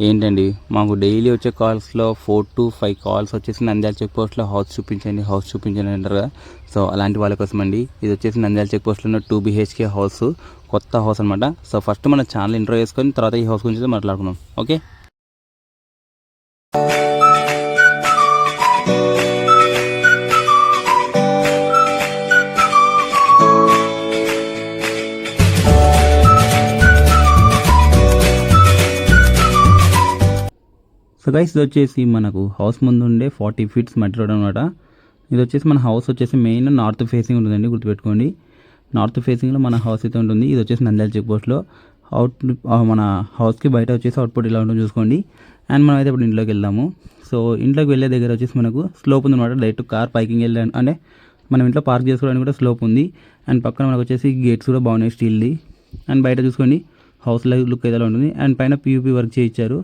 ఏంటండి మాకు డైలీ వచ్చే కాల్స్లో ఫోర్ టు ఫైవ్ కాల్స్ వచ్చేసి నంద్యాల చెక్ పోస్ట్లో హౌస్ చూపించండి హౌస్ చూపించండి అంటారు కదా. సో అలాంటి వాళ్ళ కోసం అండి ఇది వచ్చేసి నంద్యాల చెక్ పోస్ట్లో ఉన్న టూ బీహెచ్కే హౌస్ కొత్త హౌస్ అనమాట సో ఫస్ట్ మన ఛానల్ ఇంట్రో చేసుకొని తర్వాత ఈ హౌస్ గురించి మాట్లాడుకున్నాం ఓకే సో గైస్ ఇది వచ్చేసి మనకు హౌస్ ముందు ఉండే ఫార్టీ ఫీట్స్ మట్టి రోడ్ అనమాట ఇది వచ్చేసి మన హౌస్ వచ్చేసి మెయిన్ నార్త్ ఫేసింగ్ ఉంటుందండి గుర్తుపెట్టుకోండి. నార్త్ ఫేసింగ్లో మన హౌస్ అయితే ఉంటుంది. ఇది వచ్చేసి నంద్యాల చెక్ పోస్ట్లో అవుట్ మన హౌస్కి బయట వచ్చేసి అవుట్పుట్ ఇలా ఉంటుంది చూసుకోండి. అండ్ మనం అయితే ఇప్పుడు ఇంట్లోకి వెళ్దాము. సో ఇంట్లోకి వెళ్ళే దగ్గర వచ్చేసి మనకు స్లోప్ ఉంది అనమాట డైరెక్ట్ కార్ పైకింగ్ వెళ్ళాను అంటే మనం ఇంట్లో పార్క్ చేసుకోవడానికి కూడా స్లోప్ ఉంది. అండ్ పక్కన మనకు వచ్చేసి గేట్స్ కూడా బాగున్నాయి స్టీల్ది అండ్ బయట చూసుకోండి హౌస్ లుక్ అయితే ఉంటుంది. అండ్ పైన పీయూపీ వర్క్ చేయించారు.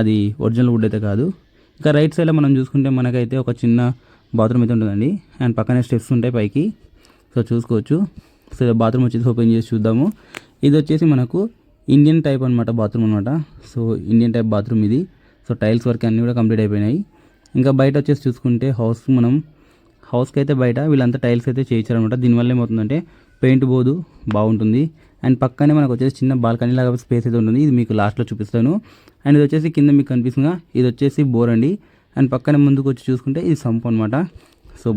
అది ఒరిజినల్ వుడ్ అయితే కాదు. ఇంకా రైట్ సైడ్లో మనం చూసుకుంటే మనకైతే ఒక చిన్న బాత్రూమ్ అయితే ఉంటుందండి. అండ్ పక్కనే స్టెప్స్ ఉంటాయి పైకి. సో చూసుకోవచ్చు. సో బాత్రూమ్ వచ్చేసి ఓపెన్ చేసి చూద్దాము. ఇది వచ్చేసి మనకు ఇండియన్ టైప్ అనమాట బాత్రూమ్ అనమాట సో ఇండియన్ టైప్ బాత్రూమ్ ఇది. సో టైల్స్ వర్క్ అన్నీ కూడా కంప్లీట్ అయిపోయినాయి. ఇంకా బయట వచ్చేసి చూసుకుంటే హౌస్ మనం హౌస్కి అయితే బయట వీళ్ళంతా టైల్స్ అయితే చేయించారనమాట దీనివల్ల ఏమవుతుందంటే పెయింట్ పోదు బాగుంటుంది. అండ్ పక్కనే మనకు వచ్చేసి చిన్న బాల్కనీ లాగా స్పేస్ అయితే ఉంటుంది. ఇది మీకు లాస్ట్లో చూపిస్తాను. అండ్ ఇది వచ్చేసి కింద మీకు కనిపిస్తుందా ఇది వచ్చేసి బోర్ అండి. అండ్ పక్కనే ముందుకు వచ్చి చూసుకుంటే ఇది సంపు అనమాట సో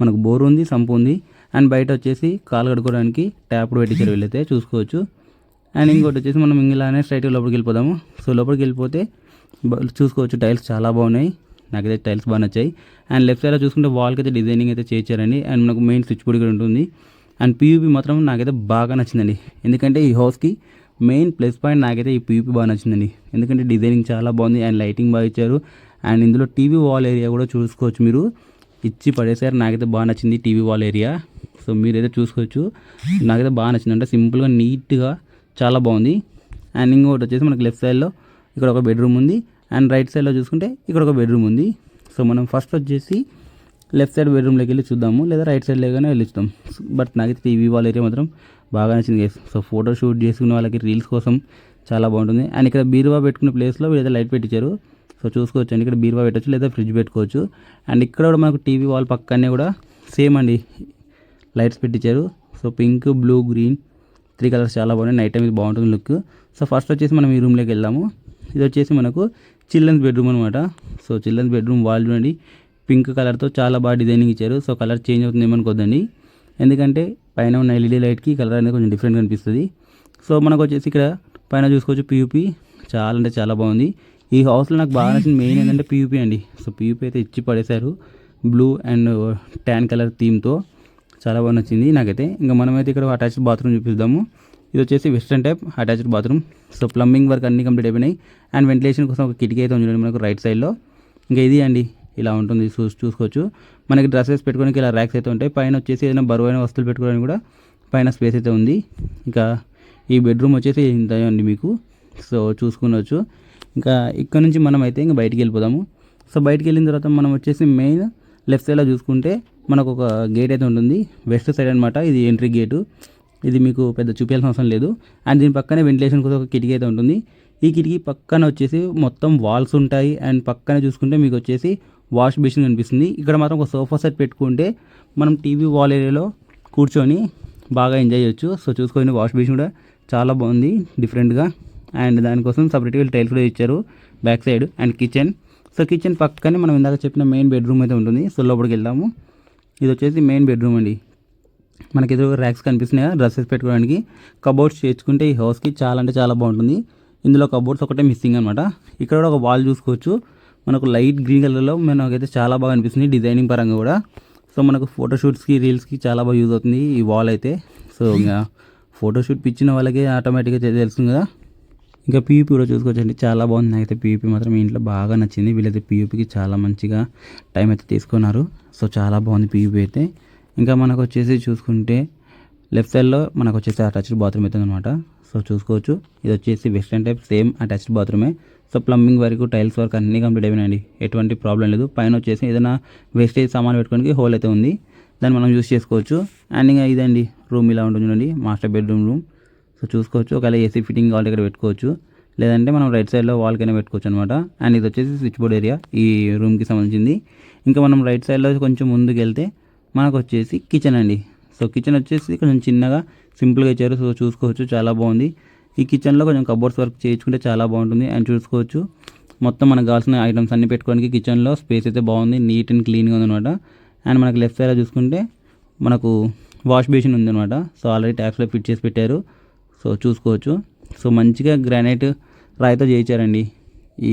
మనకు బోర్ ఉంది సంపు ఉంది. అండ్ బయట వచ్చేసి కాలు కడుక్కోవడానికి ట్యాప్ పెట్టించారు వెళ్ళితే. చూసుకోవచ్చు. అండ్ ఇంకోటి వచ్చేసి మనం ఇంగిలానే స్ట్రైట్గా లోపలికి వెళ్ళిపోదాము. సో లోపలికి వెళ్ళిపోతే చూసుకోవచ్చు టైల్స్ చాలా బాగున్నాయి. నాకైతే టైల్స్ బాగా నచ్చాయి. అండ్ లెఫ్ట్ సైడ్లో చూసుకుంటే వాల్కి అయితే డిజైనింగ్ అయితే చేయించారండి. అండ్ మనకు మెయిన్ స్విచ్ బోర్డ్ కూడా ఉంటుంది. అండ్ పీయూపీ మాత్రం నాకైతే బాగా నచ్చిందండి. ఎందుకంటే ఈ హౌస్కి మెయిన్ ప్లస్ పాయింట్ నాకైతే ఈ పీయూపీ బాగా నచ్చిందండి. ఎందుకంటే డిజైనింగ్ చాలా బాగుంది అండ్ లైటింగ్ బాగా ఇచ్చారు. అండ్ ఇందులో టీవీ వాల్ ఏరియా కూడా చూసుకోవచ్చు మీరు. ఇచ్చి పడేసారు నాకైతే బాగా నచ్చింది టీవీ వాల్ ఏరియా సో మీరైతే చూసుకోవచ్చు. నాకైతే బాగా నచ్చింది. అంటే సింపుల్గా నీట్గా చాలా బాగుంది. అండ్ ఇంకోటి వచ్చేసి మనకి లెఫ్ట్ సైడ్లో ఇక్కడ ఒక బెడ్రూమ్ ఉంది. అండ్ రైట్ సైడ్లో చూసుకుంటే ఇక్కడ ఒక బెడ్రూమ్ ఉంది. సో మనం ఫస్ట్ వచ్చేసి లెఫ్ట్ సైడ్ బెడ్రూమ్లోకి వెళ్ళి చూద్దాము లేదా రైట్ సైడ్ లేగానే వెళ్ళి చూద్దాం. బట్ నాకైతే టీవీ వాల్ ఏరియా మాత్రం బాగా నచ్చింది సో ఫోటో షూట్ చేసుకునే వాళ్ళకి రీల్స్ కోసం చాలా బాగుంటుంది. అండ్ ఇక్కడ బీరువా పెట్టుకునే ప్లేస్లో వీళ్ళైతే లైట్ పెట్టించారు. సో చూసుకోవచ్చు అండి ఇక్కడ బీరువా పెట్టచ్చు లేదా ఫ్రిడ్జ్ పెట్టుకోవచ్చు. అండ్ ఇక్కడ కూడా మనకు టీవీ వాల్ పక్కనే కూడా సేమ్ అండి లైట్స్ పెట్టించారు. So pink blue green three colours చాలా బాగున్నాయి. నైట్ టైం ఇది బాగుంటుంది లుక్. సో ఫస్ట్ వచ్చేసి మనం ఈ రూమ్లోకి వెళ్దాము. ఇది వచ్చేసి మనకు చిల్డ్రన్స్ బెడ్రూమ్ అనమాట సో చిల్డ్రన్స్ బెడ్రూమ్ వాల్ చూడండి. పింక్ కలర్తో చాలా బాగా డిజైనింగ్ ఇచ్చారు. సో కలర్ చేంజ్ అవుతుంది ఏమనుకోద్దండి ఎందుకంటే పైన ఉన్న ఎల్ఈడి లైట్కి కలర్ అనేది కొంచెం డిఫరెంట్ కనిపిస్తుంది సో మనకు వచ్చేసి ఇక్కడ పైన చూసుకోవచ్చు పియూపీ చాలా అంటే చాలా బాగుంది. ఈ హౌస్లో నాకు బాగా నచ్చిన మెయిన్ ఏంటంటే పియూపీ అండి. సో పియూపీ అయితే ఇచ్చి పడేశారు. బ్లూ అండ్ ట్యాన్ కలర్ థీమ్తో చాలా బాగా నచ్చింది నాకైతే. ఇంకా మనమైతే ఇక్కడ అటాచ్డ్ బాత్రూమ్ చూపిద్దాము. ఇది వచ్చేసి western type attached bathroom. So plumbing work అన్ని కంప్లీట్ అయిపోయినాయి. అండ్ వెంటిలేషన్ కోసం ఒక కిటికీ అయితే ఉంది మనకు రైట్ సైడ్లో. ఇంకా ఇది అండి. ఇలా ఉంటుంది చూ చూసుకోవచ్చు. మనకి డ్రెస్సెస్ పెట్టుకోవడానికి ఇలా ర్యాక్స్ అయితే ఉంటాయి. పైన వచ్చేసి ఏదైనా బరువైన వస్తువులు పెట్టుకోవడానికి కూడా పైన స్పేస్ అయితే ఉంది. ఇంకా ఈ బెడ్రూమ్ వచ్చేసి ఇంత అండి మీకు. సో చూసుకునవచ్చు ఇంకా ఇక్కడ నుంచి మనం అయితే ఇంకా బయటికి వెళ్ళిపోదాము. సో బయటికి వెళ్ళిన తర్వాత మనం వచ్చేసి మెయిన్ లెఫ్ట్ సైడ్లో చూసుకుంటే మనకు ఒక గేట్ అయితే ఉంటుంది. వెస్ట్ సైడ్ అనమాట ఇది ఎంట్రీ గేటు. ఇది మీకు పెద్ద చూపించాల్సిన అవసరం లేదు. అండ్ దీని పక్కనే వెంటిలేషన్ కోసం ఒక కిటికీ అయితే ఉంటుంది. ఈ కిటికీ పక్కన వచ్చేసి మొత్తం వాల్స్ ఉంటాయి. అండ్ పక్కన చూసుకుంటే మీకు వచ్చేసి వాష్ బేసిన్ కనిపిస్తుంది. ఇక్కడ మాత్రం ఒక సోఫా సెట్ పెట్టుకుంటే మనం టీవీ వాల్ ఏరియాలో కూర్చొని బాగా ఎంజాయ్ చేయొచ్చు. సో చూసుకొని వాష్ బేసిన్ కూడా చాలా బాగుంది డిఫరెంట్గా అండ్ దానికోసం సపరేట్గా టైల్స్ కూడా ఇచ్చారు back side and kitchen so kitchen పక్కనే మనం ఇందాక చెప్పిన మెయిన్ బెడ్రూమ్ అయితే ఉంటుంది. సో లోపలికి వెళ్దాము. ఇది వచ్చేసి మెయిన్ బెడ్రూమ్ అండి. మనకి ఎదురు ర్యాక్స్ కనిపిస్తున్నాయి కదా డ్రెస్సెస్ పెట్టుకోవడానికి. కబోర్డ్స్ చేర్చుకుంటే ఈ హౌస్కి చాలా అంటే చాలా బాగుంటుంది. ఇందులో కబోర్డ్స్ ఒకటే మిస్సింగ్ అనమాట ఇక్కడ కూడా ఒక వాల్ చూసుకోవచ్చు. మనకు లైట్ గ్రీన్ కలర్లో మనకైతే చాలా బాగా అనిపిస్తుంది డిజైనింగ్ పరంగా కూడా. సో మనకు ఫోటోషూట్స్కి రీల్స్కి చాలా బాగా యూజ్ అవుతుంది ఈ వాల్ అయితే. సో ఇంకా ఫోటోషూట్ పిచ్చిన వాళ్ళకి ఆటోమేటిక్గా తెలుస్తుంది కదా. ఇంకా పీయూపీ కూడా చూసుకోవచ్చండి. చాలా బాగుంది. నాకైతే పీయూపీ మాత్రం మీ ఇంట్లో బాగా నచ్చింది. వీళ్ళైతే పీయూపీకి చాలా మంచిగా టైం అయితే తీసుకున్నారు. సో చాలా బాగుంది పీయూపీ అయితే. ఇంకా మనకు వచ్చేసి చూసుకుంటే లెఫ్ట్ సైడ్లో మనకు వచ్చేసి అటాచ్డ్ బాత్రూమ్ అయితే అనమాట సో చూసుకోవచ్చు. ఇది వచ్చేసి వెస్ట్రన్ టైప్ సేమ్ అటాచ్డ్ బాత్రూమే. సో ప్లంబింగ్ వరకు టైల్స్ వరకు అన్నీ కంప్లీట్ అయిపోయినాయండి ఎటువంటి ప్రాబ్లం లేదు. పైన వచ్చేసి ఏదైనా వేస్టేజ్ సామాన్ పెట్టుకోవడానికి హోల్ అయితే ఉంది. దాన్ని మనం యూస్ చేసుకోవచ్చు. అండ్ ఇంకా ఇదండి. రూమ్ ఇలా ఉంటుంది చూడండి. మాస్టర్ బెడ్రూమ్ రూమ్ సో చూసుకోవచ్చు. ఒకవేళ ఏసీ ఫిట్టింగ్ కావాలి ఇక్కడ పెట్టుకోవచ్చు. లేదంటే మనం రైట్ సైడ్లో వాల్కైనా పెట్టుకోవచ్చు అనమాట అండ్ ఇది వచ్చేసి స్విచ్ బోర్డ్ ఏరియా ఈ రూమ్కి సంబంధించింది. ఇంకా మనం రైట్ సైడ్లో కొంచెం ముందుకు వెళ్తే మనకు వచ్చేసి కిచెన్ అండి. సో కిచెన్ వచ్చేసి కొంచెం చిన్నగా సింపుల్గా ఇచ్చారు సో చూసుకోవచ్చు చాలా బాగుంది. ఈ కిచెన్లో కొంచెం కబోర్డ్స్ వర్క్ చేయించుకుంటే చాలా బాగుంటుంది అండ్ చూసుకోవచ్చు. మొత్తం మనకు కావాల్సిన ఐటమ్స్ అన్ని పెట్టుకోవడానికి కిచెన్లో స్పేస్ అయితే బాగుంది నీట్ అండ్ క్లీన్గా ఉందన్నమాట. అండ్ మనకు లెఫ్ట్ సైడ్లో చూసుకుంటే మనకు వాష్ బేసిన్ ఉందన్నమాట. సో ఆల్రెడీ ట్యాప్స్లో ఫిట్ చేసి పెట్టారు. సో చూసుకోవచ్చు. సో మంచిగా గ్రానైట్ రాయితో చేయించారండి. ఈ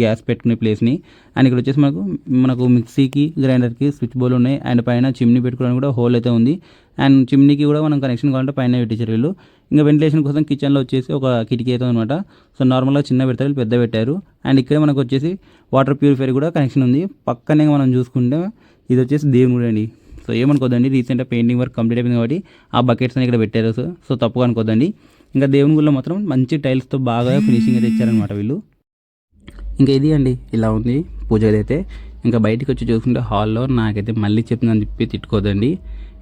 గ్యాస్ పెట్టుకునే ప్లేస్ని. అండ్ ఇక్కడ వచ్చేసి మనకు మనకు మిక్సీకి గ్రైండర్కి స్విచ్ బోర్డు ఉన్నాయి. అండ్ పైన చిమ్నీ పెట్టుకోవడానికి కూడా హోల్ అయితే ఉంది. అండ్ చిమ్నీకి కూడా మనం కనెక్షన్ కావాలంటే పైన పెట్టించారు వీళ్ళు. ఇంకా వెంటిలేషన్ కోసం కిచెన్లో వచ్చేసి ఒక కిటికీ అయితే అనమాట సో నార్మల్గా చిన్న పెడతారు వీళ్ళు పెద్ద పెట్టారు. అండ్ ఇక్కడ మనకు వచ్చేసి వాటర్ ప్యూరిఫైర్ కూడా కనెక్షన్ ఉంది. పక్కనే మనం చూసుకుంటే ఇది వచ్చేసి దేవుడు అండి. సో ఏమనుకోదండి రీసెంట్గా పెయింటింగ్ వర్క్ కంప్లీట్ అయిపోయింది కాబట్టి ఆ బకెట్స్ అని ఇక్కడ పెట్టారు. సో సో తప్పుగా అనుకోదండి ఇంకా దేవుని గుడిలో మాత్రం మంచి టైల్స్తో బాగా ఫినిషింగ్ అయితే ఇచ్చారనమాట వీళ్ళు. ఇంకా ఇది అండి. ఇలా ఉంది. పూజగది అయితే ఇంకా బయటికి వచ్చి చూసుకుంటే హాల్లో నాకైతే మళ్ళీ చెప్పిందని చెప్పి తిట్టుకోదండి.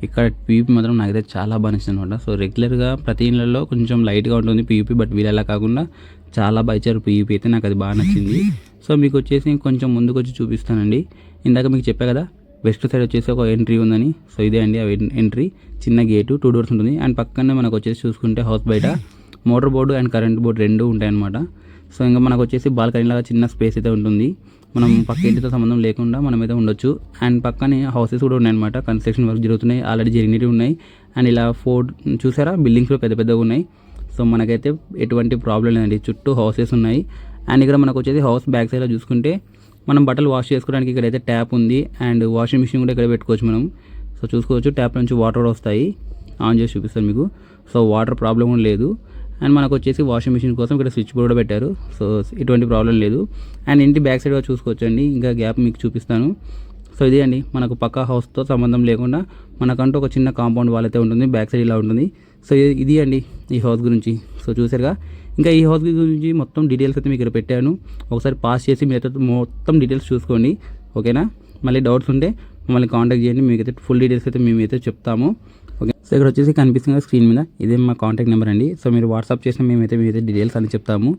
ఇక్కడ పీయూపీ మాత్రం నాకైతే చాలా బాగా నచ్చింది అనమాట. సో రెగ్యులర్గా ప్రతి ఇళ్ళలో కొంచెం లైట్గా ఉంటుంది పీయూపీ బట్ వీళ్ళలా కాకుండా చాలా బాగా ఇచ్చారు పీయూపీ అయితే నాకు అది బాగా నచ్చింది. సో మీకు వచ్చేసి కొంచెం ముందుకు వచ్చి చూపిస్తానండి. ఇందాక మీకు చెప్పా కదా వెస్ట్ సైడ్ వచ్చేసి ఒక ఎంట్రీ ఉందని. సో ఇదే అండి ఆ ఎంట్రీ. చిన్న గేటు టూ డోర్స్ ఉంటుంది. అండ్ పక్కనే మనకు వచ్చేసి చూసుకుంటే హౌస్ బయట motor board and current board రెండు ఉంటాయన్నమాట. సో ఇంకా మనకు వచ్చేసి బాల్కనీ లాగా చిన్న స్పేస్ అయితే ఉంటుంది. మనం పక్క ఇంటితో సంబంధం లేకుండా మనం అయితే ఉండొచ్చు. అండ్ పక్కనే హౌసెస్ కూడా ఉన్నాయన్నమాట. కన్స్ట్రక్షన్ వర్క్ జరుగుతున్నాయి. ఆల్రెడీ జరిగినవి ఉన్నాయి. అండ్ ఇలా ఫోర్ చూసారా? బిల్డింగ్స్ కూడా పెద్ద పెద్దగా ఉన్నాయి. సో మనకైతే ఎటువంటి ప్రాబ్లం లేదండి. చుట్టూ హౌసెస్ ఉన్నాయి. అండ్ ఇక్కడ మనకు వచ్చేసి హౌస్ బ్యాక్ సైడ్లో చూసుకుంటే మనం బట్టలు వాష్ చేసుకోవడానికి ఇక్కడైతే ట్యాప్ ఉంది. అండ్ వాషింగ్ మిషన్ కూడా ఇక్కడ పెట్టుకోవచ్చు మనం. సో చూసుకోవచ్చు. ట్యాప్ నుంచి వాటర్ వస్తాయి. ఆన్ చేసి చూపిస్తాను మీకు. సో వాటర్ ప్రాబ్లం కూడా లేదు. అండ్ మనకు వచ్చేసి వాషింగ్ మిషన్ కోసం ఇక్కడ స్విచ్ బోర్డ్ కూడా పెట్టారు. సో ఎటువంటి ప్రాబ్లం లేదు. అండ్ ఇంటి బ్యాక్ సైడ్గా చూసుకోవచ్చు అండి ఇంకా గ్యాప్ మీకు చూపిస్తాను. సో ఇది అండి. మనకు పక్క హౌస్తో సంబంధం లేకుండా మనకంటూ ఒక చిన్న కాంపౌండ్ వాల్ అయితే ఉంటుంది. బ్యాక్ సైడ్ ఇలా ఉంటుంది. సో ఇది- అండి ఈ హౌస్ గురించి. సో చూసారుగా ఇంకా ఈ హౌస్ గురించి మొత్తం డీటెయిల్స్ అయితే మీకు ఇక్కడ పెట్టాను. ఒకసారి పాస్ చేసి మీరైతే మొత్తం డీటెయిల్స్ చూసుకోండి. ఓకేనా? మళ్ళీ డౌట్స్ ఉంటే మమ్మల్ని కాంటాక్ట్ చేయండి. మీకైతే ఫుల్ డీటెయిల్స్ అయితే మేమైతే చెప్తాము. సో ఇక్కడ వచ్చేసి కనిపిస్తుంది స్క్రీన్ మీద ఇదే మా కాంటాక్ట్ నెంబర్ అండి. సో మీరు వాట్సాప్ చేసిన మేమైతే మీరైతే డీటెయిల్స్ అని చెప్తాము.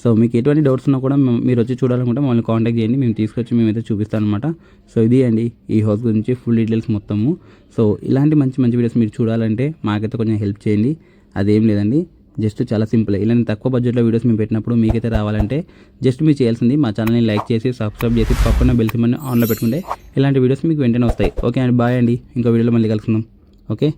సో మీకు ఎటువంటి డౌట్స్ ఉన్నా కూడా మీరు వచ్చి చూడాలనుకుంటే మమ్మల్ని కాంటాక్ట్ చేయండి. మేము తీసుకొచ్చి మేమైతే చూపిస్తాం అనమాట సో ఇది అండి ఈ హౌస్ గురించి ఫుల్ డీటెయిల్స్ మొత్తము. సో ఇలాంటి మంచి మంచి వీడియోస్ మీరు చూడాలంటే మాకైతే కొంచెం హెల్ప్ చేయండి. అదేం లేదండి. జస్ట్ చాలా సింపుల్ ఇలాంటి తక్కువ బడ్జెట్లో వీడియోస్ మేము పెట్టినప్పుడు మీకైతే రావాలంటే జస్ట్ మీరు చేయాల్సింది మా ఛానల్ని లైక్ చేసి సబ్స్క్రైబ్ చేసి పక్కన బెల్ సిమ్మని ఆన్లో పెట్టుకుంటే ఇలాంటి వీడియోస్ మీకు వెంటనే వస్తాయి. ఓకే అండి. బాయ్ అండి. ఇంకో వీడియోలో మళ్ళీ కలుసుకుందాం. ఓకే